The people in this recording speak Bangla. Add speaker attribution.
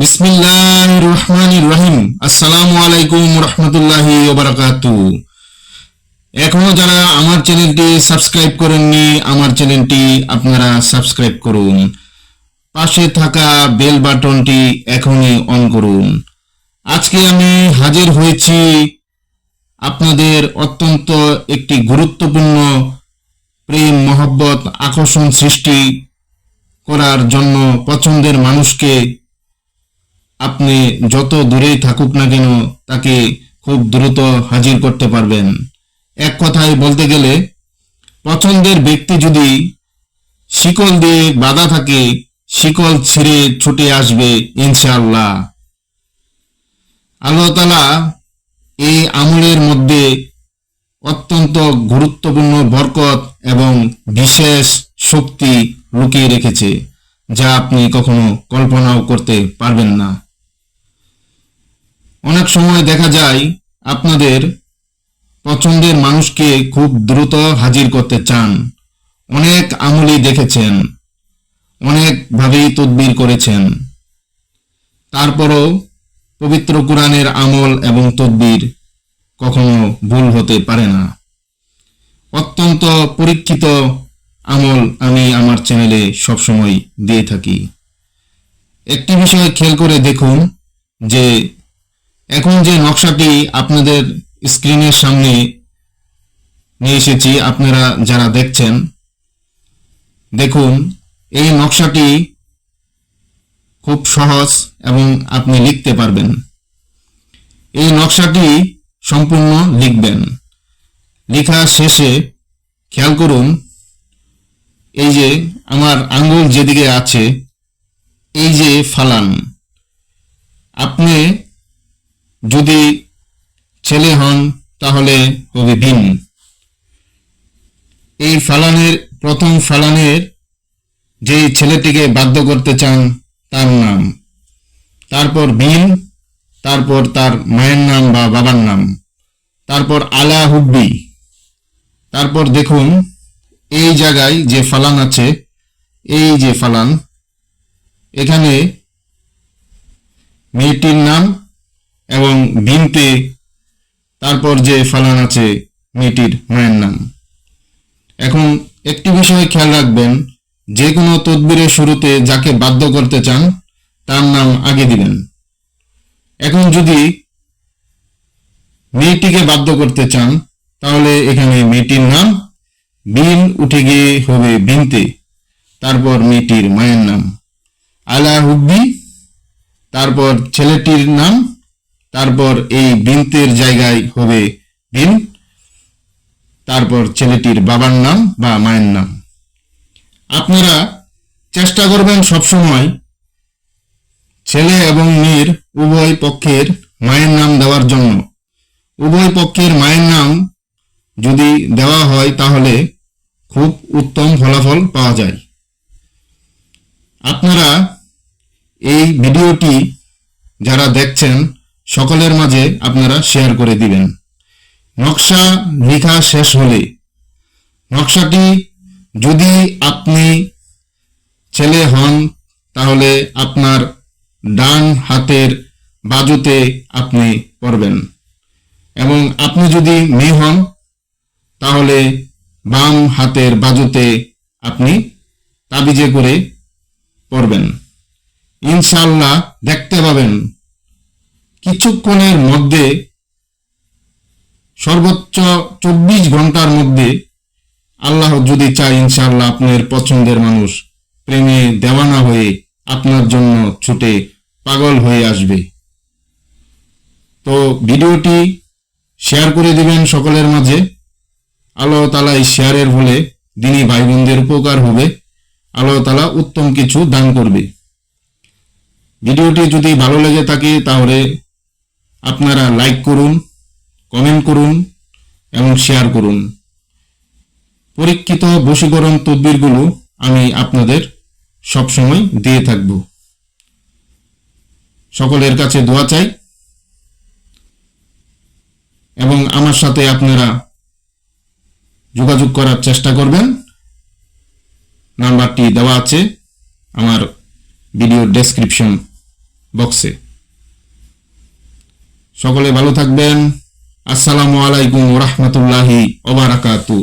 Speaker 1: বিসমিল্লাহ রহমান রহিম আসসালামু আলাইকুম রহমতুল্লাহি ওবরাকাতু। এখনও যারা আমার চ্যানেলটি সাবস্ক্রাইব করেননি, আমার চ্যানেলটি আপনারা সাবস্ক্রাইব করুন। পাশে থাকা বেল বাটনটি এখনই অন করুন। আজকে আমি হাজির হয়েছি আপনাদের অত্যন্ত একটি গুরুত্বপূর্ণ প্রেম, মহব্বত, আকর্ষণ সৃষ্টি করার জন্য পছন্দের মানুষকে আপনি যত দূরেই থাকুক না কেন তাকে খুব দ্রুত হাজির করতে পারবেন। এক কথায় বলতে গেলে, পছন্দের ব্যক্তি যদি শিকল দিয়ে বাধা থাকে, শিকল ছিঁড়ে ছুটে আসবে ইনশাআল্লাহ। আল্লাহ তালা এই আমলের মধ্যে অত্যন্ত গুরুত্বপূর্ণ বরকত এবং বিশেষ শক্তি লুকিয়ে রেখেছে, যা আপনি কখনো কল্পনাও করতে পারবেন না। অনেক সময় দেখা যায় আপনাদের পছন্দের মানুষকে খুব দ্রুত হাজির করতে চান। অনেক আমলি দেখেছেন। অনেকভাবেই তদবির করেছেন। তারপরও পবিত্র কোরআনের আমল এবং তদবির কখনো ভুল হতে পারে না। অত্যন্ত পরীক্ষিত আমল আমি আমার চ্যানেলে সবসময় দিয়ে থাকি। একটি বিষয় খেয়াল করে দেখুন যে এখন যে নকশাটি আপনাদের স্ক্রিনের সামনে নিয়ে এসেছি, আপনারা যারা দেখছেন, দেখুন, এই নকশাটি খুব সহজ এবং আপনি লিখতে পারবেন। এই নকশাটি সম্পূর্ণ লিখবেন। লেখা শেষে খেয়াল করুন, এই যে আমার আঙ্গুল যেদিকে আছে, এই যে ফালান। আপনি যদি ছেলে হন, তাহলে হবে ভিন এই ফালানের, প্রথম ফালানের যে ছেলেটিকে বাধ্য করতে চান, তার নাম। তারপর ভিন তারপর তার মায়ের নাম বা বাবার নাম। তারপর আলা হুব্বি। তারপর দেখুন, এই জায়গায় যে ফালান আছে, এই যে ফালান, এখানে মেয়েটির নাম এবং বিনতে তারপর যে ফালান আছে, মেয়েটির মায়ের নাম। এখন একটি বিষয়ে খেয়াল রাখবেন, যে কোনো তদবিরের শুরুতে যাকে বাধ্য করতে চান, তার নাম আগে দিবেন। এখন যদি মেয়েটিকে বাধ্য করতে চান, তাহলে এখানে মেয়েটির নাম, বিন উঠে গিয়ে হবে বিনতে তারপর মেয়েটির মায়ের নাম। আলা হুব্বি, তারপর ছেলেটির নাম তারপর এই বিনতের জায়গায় হবে বিন, তারপর ছেলেটির বাবার নাম বা মায়ের নাম। আপনারা চেষ্টা করবেন সবসময় ছেলে এবং মেয়ের উভয় পক্ষের মায়ের নাম দেওয়ার জন্য। উভয় পক্ষের মায়ের নাম যদি দেওয়া হয় তাহলে খুব উত্তম ফলাফল পাওয়া যায়। আপনারা এই ভিডিওটি যারা দেখছেন সকলের মাঝে আপনারা শেয়ার করে দিবেন। নকশা লেখা শেষ হলে, নকশাটি যদি আপনি ছেলে হন, তাহলে আপনার ডান হাতের বাজুতে আপনি পড়বেন। এবং আপনি যদি মেয়ে হন, তাহলে বাম হাতের বাজুতে আপনি তাবিজে করে পড়বেন। ইনশাল্লাহ দেখতে পাবেন কিছুক্ষণের মধ্যে সর্বোচ্চ চব্বিশ ঘণ্টার মধ্যে আল্লাহ যদি চায় ইনশাআল্লাহ আপনার পছন্দের মানুষ প্রেমে দেওয়ানা হয়ে আপনার জন্য ছুটে পাগল হয়ে আসবে। তো ভিডিওটি শেয়ার করে দিবেন সকলের মাঝে। আল্লাহ তালা এই শেয়ারের ফলে দিনী ভাই বোনদের উপকার হবে। আল্লাহ তালা উত্তম কিছু দান করবে। ভিডিওটি যদি ভালো লেগে থাকে তাহলে আপনারা লাইক করুন কমেন্ট করুন এবং শেয়ার করুন। পরীক্ষিত বশীকরণ তদবিরগুলো আমি আপনাদের সবসময় দিয়ে থাকব। সকলের কাছে দোয়া চাই এবং আমার সাথে আপনারা যোগাযোগ করার চেষ্টা করবেন। নাম্বারটি দেওয়া আছে আমার ভিডিও ডেসক্রিপশন বক্সে সকলে ভালো থাকবেন। আসসালামু আলাইকুম রহমতুল্লাহি ওবারাকাতু